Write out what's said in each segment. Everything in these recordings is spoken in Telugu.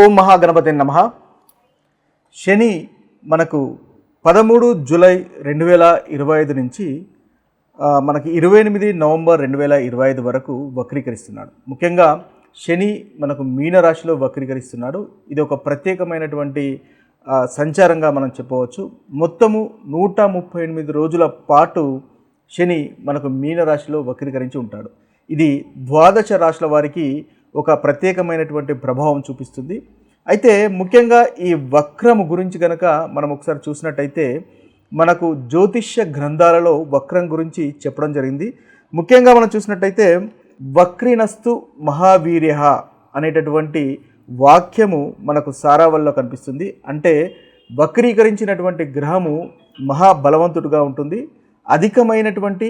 ఓం మహాగణపతి నమ. శని మనకు పదమూడు జూలై రెండు వేల ఇరవై ఐదు నుంచి మనకి ఇరవై ఎనిమిది నవంబర్ రెండు వేల ఇరవై ఐదు వరకు వక్రీకరిస్తున్నాడు. ముఖ్యంగా శని మనకు మీనరాశిలో వక్రీకరిస్తున్నాడు. ఇది ఒక ప్రత్యేకమైనటువంటి సంచారంగా మనం చెప్పవచ్చు. మొత్తము నూట ముప్పై ఎనిమిది రోజుల పాటు శని మనకు మీనరాశిలో వక్రీకరించి ఉంటాడు. ఇది ద్వాదశ రాశుల వారికి ఒక ప్రత్యేకమైనటువంటి ప్రభావం చూపిస్తుంది. అయితే ముఖ్యంగా ఈ వక్రము గురించి కనుక మనం ఒకసారి చూసినట్టయితే మనకు జ్యోతిష్య గ్రంథాలలో వక్రం గురించి చెప్పడం జరిగింది. ముఖ్యంగా మనం చూసినట్టయితే వక్రీనస్తు మహావీర్య అనేటటువంటి వాక్యము మనకు సారావల్లో కనిపిస్తుంది. అంటే వక్రీకరించినటువంటి గ్రహము మహాబలవంతుడుగా ఉంటుంది. అధికమైనటువంటి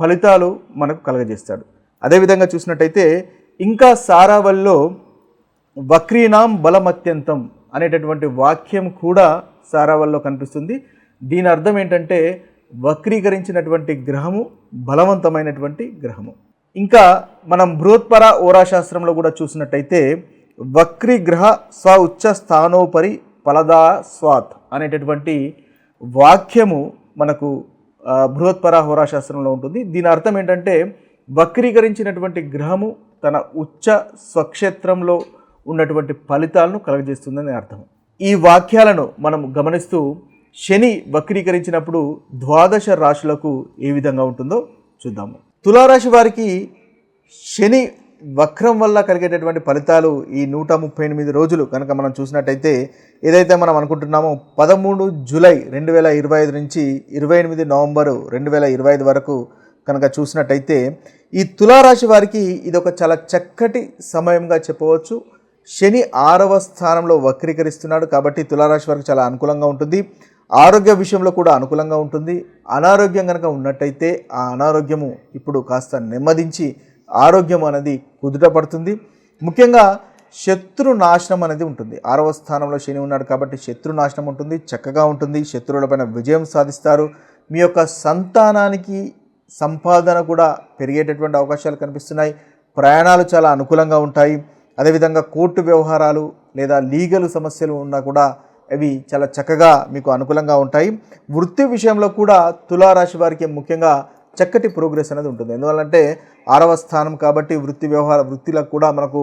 ఫలితాలు మనకు కలగజేస్తాడు. అదేవిధంగా చూసినట్టయితే ఇంకా సారావల్లో వక్రీనాం బలమత్యంతం అనేటటువంటి వాక్యం కూడా సారావల్లో కనిపిస్తుంది. దీని అర్థం ఏంటంటే వక్రీకరించినటువంటి గ్రహము బలవంతమైనటువంటి గ్రహము. ఇంకా మనం బృహత్పర ఓరాశాస్త్రంలో కూడా చూసినట్టయితే వక్రీ గ్రహ స్వ ఉచ్చ స్థానోపరి ఫలదా స్వాత్ అనేటటువంటి వాక్యము మనకు బృహత్పర హోరాశాస్త్రంలో ఉంటుంది. దీని అర్థం ఏంటంటే వక్రీకరించినటువంటి గ్రహము తన ఉచ్చ స్వక్షేత్రంలో ఉన్నటువంటి ఫలితాలను కలగజేస్తుందని అర్థం. ఈ వాక్యాలను మనం గమనిస్తూ శని వక్రీకరించినప్పుడు ద్వాదశ రాశులకు ఏ విధంగా ఉంటుందో చూద్దాము తులారాశి వారికి శని వక్రం వల్ల కలిగేటటువంటి ఫలితాలు ఈ నూట ముప్పై ఎనిమిది రోజులు కనుక మనం చూసినట్టయితే ఏదైతే మనం అనుకుంటున్నామో పదమూడు జూలై రెండు వేల ఇరవై ఐదు నుంచి ఇరవై ఎనిమిది నవంబరు రెండు వేల ఇరవై ఐదు వరకు కనుక చూసినట్టయితే ఈ తులారాశి వారికి ఇది ఒక చాలా చక్కటి సమయంగా చెప్పవచ్చు. శని ఆరవ స్థానంలో వక్రీకరిస్తున్నాడు కాబట్టి తులారాశి వారికి చాలా అనుకూలంగా ఉంటుంది. ఆరోగ్య విషయంలో కూడా అనుకూలంగా ఉంటుంది. అనారోగ్యం కనుక ఉన్నట్టయితే ఆ అనారోగ్యము ఇప్పుడు కాస్త నెమ్మదించి ఆరోగ్యం అనేది కుదుట పడుతుంది. ముఖ్యంగా శత్రు నాశనం అనేది ఉంటుంది. ఆరవ స్థానంలో శని ఉన్నాడు కాబట్టి శత్రు నాశనం ఉంటుంది చక్కగా ఉంటుంది. శత్రువులపైన విజయం సాధిస్తారు. మీ యొక్క సంతానానికి సంపాదన కూడా పెరిగేటటువంటి అవకాశాలు కనిపిస్తున్నాయి. ప్రయాణాలు చాలా అనుకూలంగా ఉంటాయి. అదేవిధంగా కోర్టు వ్యవహారాలు లేదా లీగల్ సమస్యలు ఉన్నా కూడా అవి చాలా చక్కగా మీకు అనుకూలంగా ఉంటాయి. వృత్తి విషయంలో కూడా తులారాశి వారికి ముఖ్యంగా చక్కటి ప్రోగ్రెస్ అనేది ఉంటుంది. ఎందువల్లంటే ఆరవ స్థానం కాబట్టి వృత్తి వ్యవహార వృత్తిలకు కూడా మనకు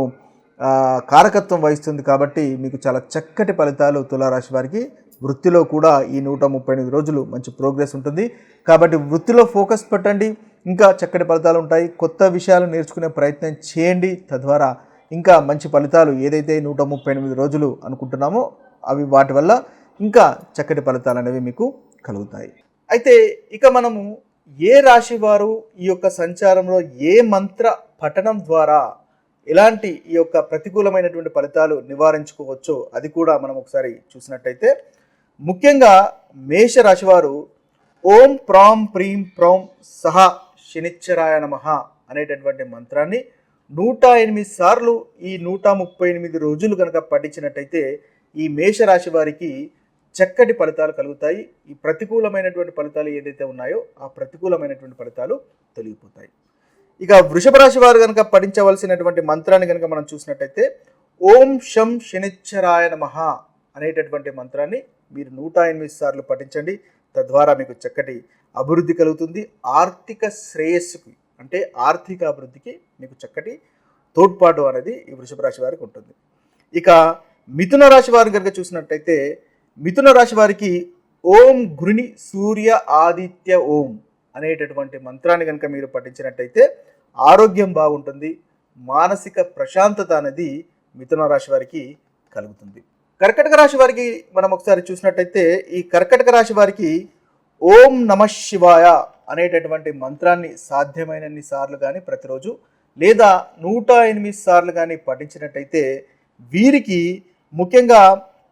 కారకత్వం వహిస్తుంది కాబట్టి మీకు చాలా చక్కటి ఫలితాలు తులారాశి వారికి వృత్తిలో కూడా ఈ నూట ముప్పై ఎనిమిది రోజులు మంచి ప్రోగ్రెస్ ఉంటుంది. కాబట్టి వృత్తిలో ఫోకస్ పెట్టండి. ఇంకా చక్కటి ఫలితాలు ఉంటాయి. కొత్త విషయాలు నేర్చుకునే ప్రయత్నం చేయండి. తద్వారా ఇంకా మంచి ఫలితాలు ఏదైతే నూట ముప్పై ఎనిమిది రోజులు అనుకుంటున్నామో అవి వాటి వల్ల ఇంకా చక్కటి ఫలితాలు అనేవి మీకు కలుగుతాయి. అయితే ఇక మనము ఏ రాశి వారు ఈ యొక్క సంచారంలో ఏ మంత్ర పఠనం ద్వారా ఎలాంటి ఈ యొక్క ప్రతికూలమైనటువంటి ఫలితాలు నివారించుకోవచ్చో అది కూడా మనం ఒకసారి చూసినట్టయితే ముఖ్యంగా మేష రాశివారు ఓం ప్రాం ప్రీం ప్రౌం సహ శనిచ్చరాయ నమః అనేటటువంటి మంత్రాన్ని నూట ఎనిమిది సార్లు ఈ నూట ముప్పై ఎనిమిది రోజులు కనుక పఠించినట్టయితే ఈ మేషరాశి వారికి చక్కటి ఫలితాలు కలుగుతాయి. ఈ ప్రతికూలమైనటువంటి ఫలితాలు ఏదైతే ఉన్నాయో ఆ ప్రతికూలమైనటువంటి ఫలితాలు తొలగిపోతాయి. ఇక వృషభ రాశి వారు కనుక పఠించవలసినటువంటి మంత్రాన్ని కనుక మనం చూసినట్టయితే ఓం శం శనిచ్చరాయ నమః అనేటటువంటి మంత్రాన్ని మీరు నూట ఎనిమిది సార్లు పఠించండి. తద్వారా మీకు చక్కటి అభివృద్ధి కలుగుతుంది. ఆర్థిక శ్రేయస్సుకి అంటే ఆర్థిక అభివృద్ధికి మీకు చక్కటి తోడ్పాటు అనేది ఈ వృషభ రాశి వారికి ఉంటుంది. ఇక మిథున రాశి వారిని కనుక చూసినట్టయితే మిథున రాశి వారికి ఓం గురుని సూర్య ఆదిత్య ఓం అనేటటువంటి మంత్రాన్ని కనుక మీరు పఠించినట్టయితే ఆరోగ్యం బాగుంటుంది. మానసిక ప్రశాంతత అనేది మిథున రాశి వారికి కలుగుతుంది. కర్కటక రాశి వారికి మనం ఒకసారి చూసినట్టయితే ఈ కర్కటక రాశి వారికి ఓం నమ శివాయ అనేటటువంటి మంత్రాన్ని సాధ్యమైనన్ని సార్లు కానీ ప్రతిరోజు లేదా నూట ఎనిమిది సార్లు కానీ పఠించినట్టయితే వీరికి ముఖ్యంగా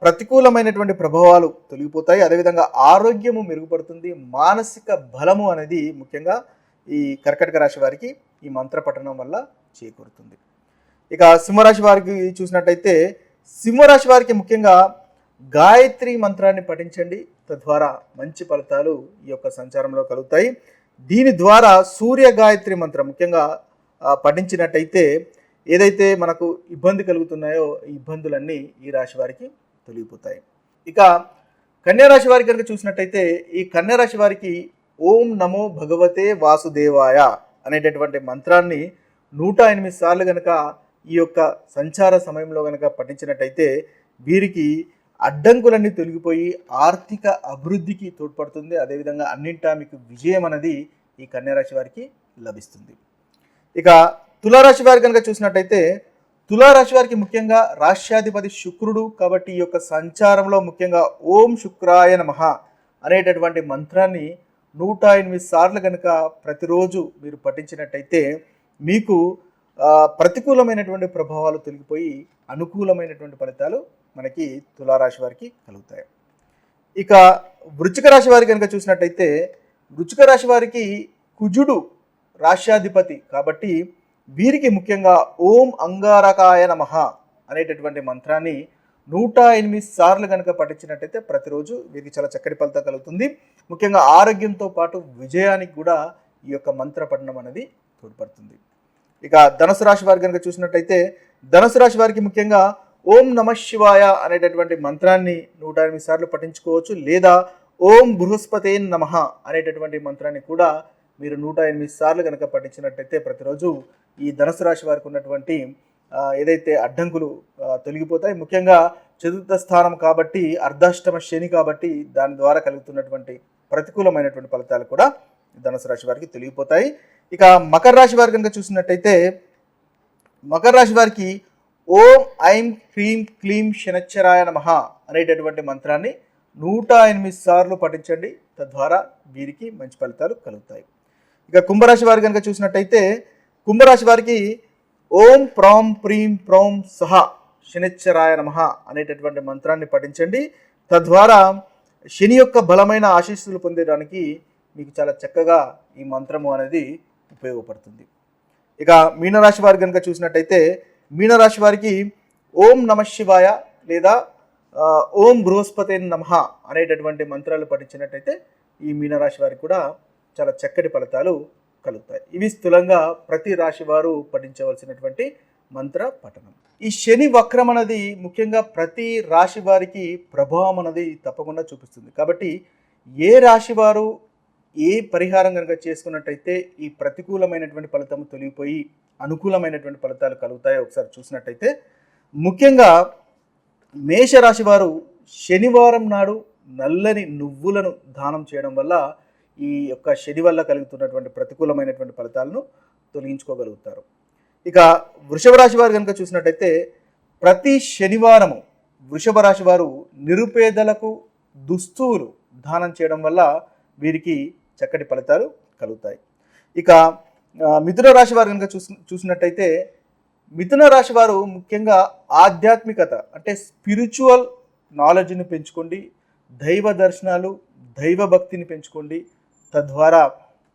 ప్రతికూలమైనటువంటి ప్రభావాలు తొలగిపోతాయి. అదేవిధంగా ఆరోగ్యము మెరుగుపడుతుంది. మానసిక బలము అనేది ముఖ్యంగా ఈ కర్కటక రాశి వారికి ఈ మంత్ర పఠనం వల్ల చేకూరుతుంది. ఇక సింహరాశి వారికి చూసినట్టయితే సింహరాశి వారికి ముఖ్యంగా గాయత్రి మంత్రాన్ని పఠించండి. తద్వారా మంచి ఫలితాలు ఈ యొక్క సంచారంలో కలుగుతాయి. దీని ద్వారా సూర్య గాయత్రి మంత్రం ముఖ్యంగా పఠించినట్టయితే ఏదైతే మనకు ఇబ్బంది కలుగుతున్నాయో ఈ ఇబ్బందులన్నీ ఈ రాశి వారికి తొలగిపోతాయి. ఇక కన్యారాశి వారికి కనుక చూసినట్టయితే ఈ కన్యారాశి వారికి ఓం నమో భగవతే వాసుదేవాయ అనేటటువంటి మంత్రాన్ని నూట ఎనిమిది సార్లు కనుక ఈ యొక్క సంచార సమయంలో కనుక పఠించినట్టయితే వీరికి అడ్డంకులన్నీ తొలగిపోయి ఆర్థిక అభివృద్ధికి తోడ్పడుతుంది. అదేవిధంగా అన్నింటా మీకు విజయం అనేది ఈ కన్యారాశి వారికి లభిస్తుంది. ఇక తులారాశి వారి కనుక చూసినట్టయితే తులారాశి వారికి ముఖ్యంగా రాష్ట్రాధిపతి శుక్రుడు కాబట్టి ఈ యొక్క సంచారంలో ముఖ్యంగా ఓం శుక్రాయ నమః అనేటటువంటి మంత్రాన్ని నూట ఎనిమిది సార్లు కనుక ప్రతిరోజు మీరు పఠించినట్టయితే మీకు ప్రతికూలమైనటువంటి ప్రభావాలు తొలగిపోయి అనుకూలమైనటువంటి ఫలితాలు మనకి తులారాశి వారికి కలుగుతాయి. ఇక వృచ్చిక రాశి వారి కనుక చూసినట్టయితే వృచ్చిక రాశి వారికి కుజుడు రాష్ట్రాధిపతి కాబట్టి వీరికి ముఖ్యంగా ఓం అంగారకాయ నమ అనేటటువంటి మంత్రాన్ని నూట ఎనిమిది సార్లు కనుక పఠించినట్టయితే ప్రతిరోజు వీరికి చాలా చక్కటి ఫలితం కలుగుతుంది. ముఖ్యంగా ఆరోగ్యంతో పాటు విజయానికి కూడా ఈ యొక్క మంత్ర పఠనం అనేది తోడ్పడుతుంది. ఇక ధనుసు రాశి వారి కనుక చూసినట్టయితే ధనుసు రాశి వారికి ముఖ్యంగా ఓం నమ శివాయ అనేటటువంటి మంత్రాన్ని నూట ఎనిమిది సార్లు పఠించుకోవచ్చు లేదా ఓం బృహస్పతే నమ అనేటటువంటి మంత్రాన్ని కూడా మీరు నూట ఎనిమిది సార్లు కనుక పఠించినట్టయితే ప్రతిరోజు ఈ ధనుసు రాశి వారికి ఉన్నటువంటి ఏదైతే అడ్డంకులు తొలగిపోతాయి. ముఖ్యంగా చతుర్థ స్థానం కాబట్టి అర్ధాష్టమ శని కాబట్టి దాని ద్వారా కలుగుతున్నటువంటి ప్రతికూలమైనటువంటి ఫలితాలు కూడా ధనుసు రాశి వారికి తొలగిపోతాయి. ఇక మకర రాశి వారు కనుక చూసినట్టయితే మకర రాశి వారికి ఓం ఐం హ్రీం క్లీం శనచ్చరాయ నమః అనేటటువంటి మంత్రాన్ని నూట ఎనిమిది సార్లు పఠించండి. తద్వారా వీరికి మంచి ఫలితాలు కలుగుతాయి. ఇక కుంభరాశి వారు కనుక చూసినట్టయితే కుంభరాశి వారికి ఓం ప్రాం ప్రీం ప్రోం సహ శనిచ్చరాయ నమః అనేటటువంటి మంత్రాన్ని పఠించండి. తద్వారా శని యొక్క బలమైన ఆశీస్సులు పొందడానికి మీకు చాలా చక్కగా ఈ మంత్రము అనేది ఉపయోగపడుతుంది. ఇక మీనరాశి వారి కనుక చూసినట్టయితే మీనరాశి వారికి ఓం నమ శివాయ లేదా ఓం బృహస్పతి నమః అనేటటువంటి మంత్రాలు పఠించినట్టయితే ఈ మీనరాశి వారికి కూడా చాలా చక్కటి ఫలితాలు కలుగుతాయి. ఇవి స్థూలంగా ప్రతి రాశి వారు పఠించవలసినటువంటి మంత్ర పఠనం. ఈ శని వక్రం అనేది ముఖ్యంగా ప్రతి రాశి వారికి ప్రభావం అనేది తప్పకుండా చూపిస్తుంది. కాబట్టి ఏ రాశి వారు ఏ పరిహారం కనుక చేసుకున్నట్టయితే ఈ ప్రతికూలమైనటువంటి ఫలితం తొలగిపోయి అనుకూలమైనటువంటి ఫలితాలు కలుగుతాయో ఒకసారి చూసినట్టయితే ముఖ్యంగా మేషరాశి వారు శనివారం నాడు నల్లని నువ్వులను దానం చేయడం వల్ల ఈ యొక్క శని వల్ల కలుగుతున్నటువంటి ప్రతికూలమైనటువంటి ఫలితాలను తొలగించుకోగలుగుతారు. ఇక వృషభ రాశి వారు కనుక చూసినట్టయితే ప్రతి శనివారము వృషభ రాశి వారు నిరుపేదలకు దుస్తువులు దానం చేయడం వల్ల వీరికి చక్కటి ఫలితాలు కలుగుతాయి. ఇక మిథున రాశి వారు కనుక చూసి చూసినట్టయితే మిథున రాశి వారు ముఖ్యంగా ఆధ్యాత్మికత అంటే స్పిరిచువల్ నాలెడ్జ్ని పెంచుకోండి దైవ దర్శనాలు దైవ భక్తిని పెంచుకోండి. తద్వారా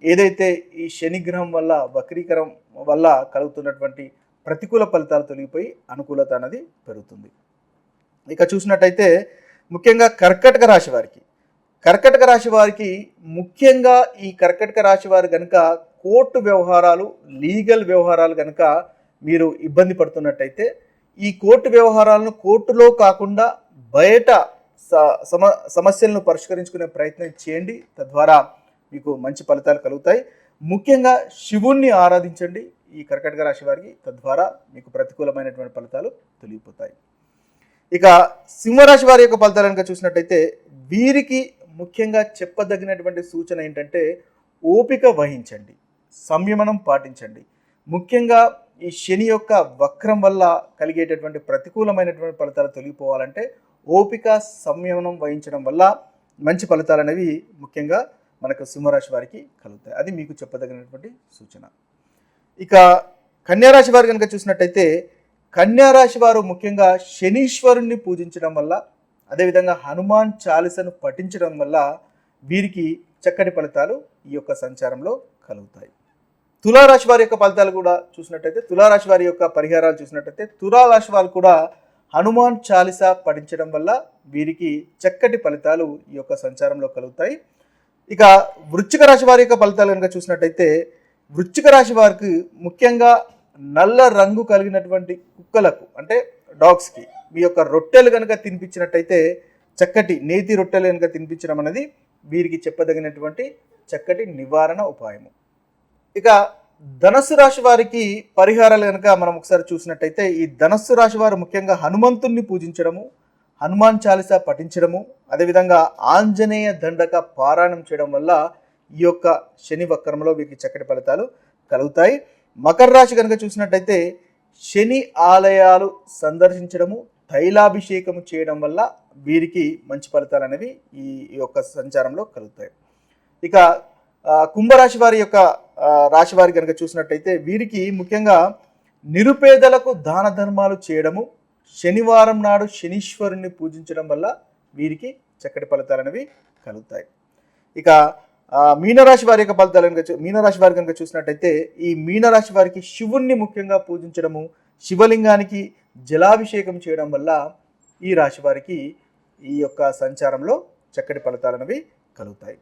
ఏదైతే ఈ శనిగ్రహం వల్ల వక్రీకరం వల్ల కలుగుతున్నటువంటి ప్రతికూల ఫలితాలు తొలగిపోయి అనుకూలత అనేది పెరుగుతుంది. ఇక చూసినట్టయితే ముఖ్యంగా కర్కటక రాశి వారికి కర్కటక రాశి వారికి ముఖ్యంగా ఈ కర్కటక రాశి వారు కనుక కోర్టు వ్యవహారాలు లీగల్ వ్యవహారాలు కనుక మీరు ఇబ్బంది పడుతున్నట్టయితే ఈ కోర్టు వ్యవహారాలను కోర్టులో కాకుండా బయట స- సమ సమస్యలను పరిష్కరించుకునే ప్రయత్నం చేయండి. తద్వారా మీకు మంచి ఫలితాలు కలుగుతాయి. ముఖ్యంగా శివుణ్ణి ఆరాధించండి. ఈ కర్కటక రాశి వారికి తద్వారా మీకు ప్రతికూలమైనటువంటి ఫలితాలు తొలగిపోతాయి. ఇక సింహరాశి వారి యొక్క ఫలితాలు కనుక చూసినట్టయితే వీరికి ముఖ్యంగా చెప్పదగినటువంటి సూచన ఏంటంటే ఓపిక వహించండి సంయమనం పాటించండి. ముఖ్యంగా ఈ శని యొక్క వక్రం వల్ల కలిగేటటువంటి ప్రతికూలమైనటువంటి ఫలితాలు తొలగిపోవాలంటే ఓపిక సంయమనం వహించడం వల్ల మంచి ఫలితాలు అనేవి ముఖ్యంగా మనకు సింహరాశి వారికి కలుగుతాయి. అది మీకు చెప్పదగినటువంటి సూచన. ఇక కన్యారాశి వారు కనుక చూసినట్టయితే కన్యారాశి వారు ముఖ్యంగా శనీశ్వరుణ్ణి పూజించడం వల్ల అదేవిధంగా హనుమాన్ చాలీసను పఠించడం వల్ల వీరికి చక్కటి ఫలితాలు ఈ యొక్క సంచారంలో కలుగుతాయి. తులారాశి వారి యొక్క ఫలితాలు కూడా చూసినట్టయితే తులారాశి వారి యొక్క పరిహారాలు చూసినట్టయితే తులారాశి వారు కూడా హనుమాన్ చాలీసా పఠించడం వల్ల వీరికి చక్కటి ఫలితాలు ఈ యొక్క సంచారంలో కలుగుతాయి. ఇక వృశ్చిక రాశి వారి యొక్క ఫలితాలు కనుక చూసినట్టయితే వృశ్చిక రాశి వారికి ముఖ్యంగా నల్ల రంగు కలిగినటువంటి కుక్కలకు అంటే డాగ్స్కి. మీ యొక్క రొట్టెలు కనుక తినిపించినట్టయితే చక్కటి నేతి రొట్టెలు కనుక తినిపించడం అనేది వీరికి చెప్పదగినటువంటి చక్కటి నివారణ ఉపాయము. ఇక ధనస్సు రాశి వారికి పరిహారాలు కనుక మనం ఒకసారి చూసినట్టయితే ఈ ధనస్సు రాశి వారు ముఖ్యంగా హనుమంతుణ్ణి పూజించడము హనుమాన్ చాలీసా పఠించడము అదేవిధంగా ఆంజనేయ దండక పారాయణం చేయడం వల్ల ఈ యొక్క శని వక్రంలో వీరికి చక్కటి ఫలితాలు కలుగుతాయి. మకర రాశి కనుక చూసినట్టయితే శని ఆలయాలు సందర్శించడము తైలాభిషేకం చేయడం వల్ల వీరికి మంచి ఫలితాలు అనేవి ఈ యొక్క సంచారంలో కలుగుతాయి. ఇక కుంభరాశి వారి యొక్క రాశి వారి కనుక చూసినట్టయితే వీరికి ముఖ్యంగా నిరుపేదలకు దాన ధర్మాలు చేయడము శనివారం నాడు శనీశ్వరుణ్ణి పూజించడం వల్ల వీరికి చక్కటి ఫలితాలు అనేవి కలుగుతాయి. ఇక మీనరాశి వారి యొక్క ఫలితాలు కనుక మీనరాశి వారి కనుక చూసినట్టయితే ఈ మీనరాశి వారికి శివుణ్ణి ముఖ్యంగా పూజించడము శివలింగానికి జలాభిషేకం చేయడం వల్ల ఈ రాశి వారికి ఈ యొక్క సంచారంలో చక్కటి ఫలితాలు అనేవి కలుగుతాయి.